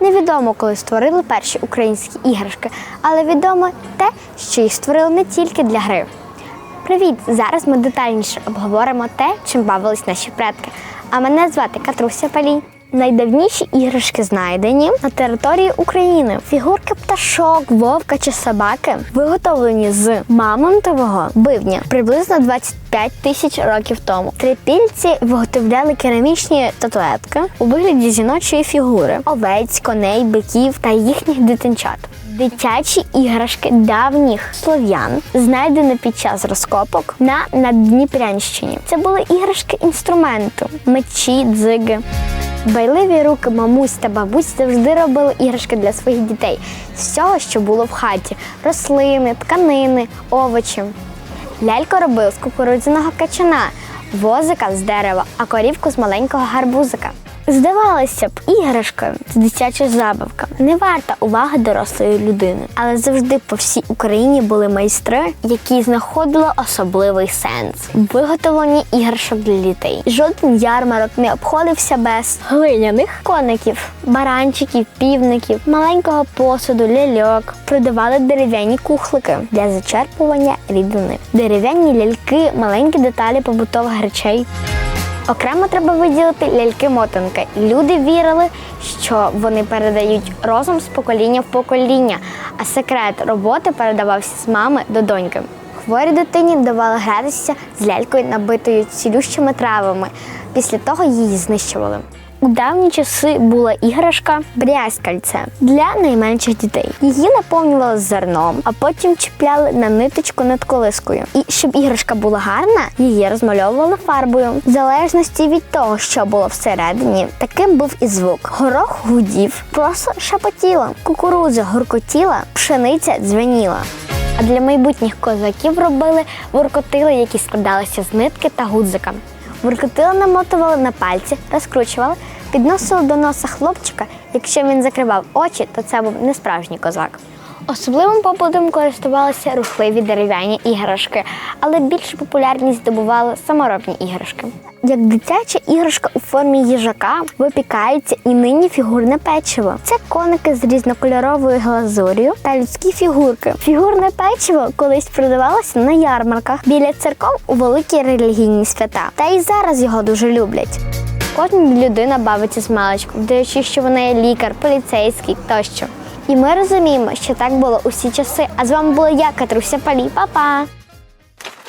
Невідомо, коли створили перші українські іграшки, але відомо те, що їх створили не тільки для гри. Привіт! Зараз ми детальніше обговоримо те, чим бавились наші предки. А мене звати Катруся Палій. Найдавніші іграшки знайдені на території України. Фігурки пташок, вовка чи собаки виготовлені з мамонтового бивня приблизно 25 тисяч років тому. Трипільці виготовляли керамічні статуетки у вигляді жіночої фігури, овець, коней, биків та їхніх дитинчат. Дитячі іграшки давніх слов'ян знайдені під час розкопок на Наддніпрянщині. Це були іграшки інструменту, мечі, дзиги. Байливі руки мамусь та бабусь завжди робили іграшки для своїх дітей з всього, що було в хаті: рослини, тканини, овочі. Лялько робив з кукурудзяного качана, возика з дерева, а корівку з маленького гарбузика. Здавалося б, іграшка це дитяча забавка, не варта уваги дорослої людини. Але завжди по всій Україні були майстри, які знаходили особливий сенс в виготовленні іграшок для дітей. Жоден ярмарок не обходився без глиняних коників, баранчиків, півників, маленького посуду, ляльок. Продавали дерев'яні кухлики для зачерпування рідини, дерев'яні ляльки, маленькі деталі побутових речей. Окремо треба виділити ляльки-мотанки. Люди вірили, що вони передають розум з покоління в покоління, а секрет роботи передавався з мами до доньки. Хворій дитині давали гратися з лялькою, набитою цілющими травами. Після того її знищували. У давні часи була іграшка брязкальце для найменших дітей. Її наповнювали зерном, а потім чіпляли на ниточку над колискою. І щоб іграшка була гарна, її розмальовували фарбою. В залежності від того, що було всередині, таким був і звук. Горох гудів, просто шепотіло, кукурудза гуркотіла, пшениця дзвеніла. А для майбутніх козаків робили воркотили, які складалися з нитки та гудзика. Воркотили намотували на пальці, розкручували, підносили до носа хлопчика. Якщо він закривав очі, то це був не справжній козак. Особливим попитом користувалися рухливі дерев'яні іграшки, але більшу популярність здобували саморобні іграшки. Як дитяча іграшка у формі їжака випікається і нині фігурне печиво. Це коники з різнокольоровою глазур'ю та людські фігурки. Фігурне печиво колись продавалося на ярмарках біля церков у великі релігійні свята. Та і зараз його дуже люблять. Кожна людина бавиться з маличком, вдаючи, що вона є лікар, поліцейський тощо. І ми розуміємо, що так було усі часи. А з вами була я, Катруся Палі. Па-па!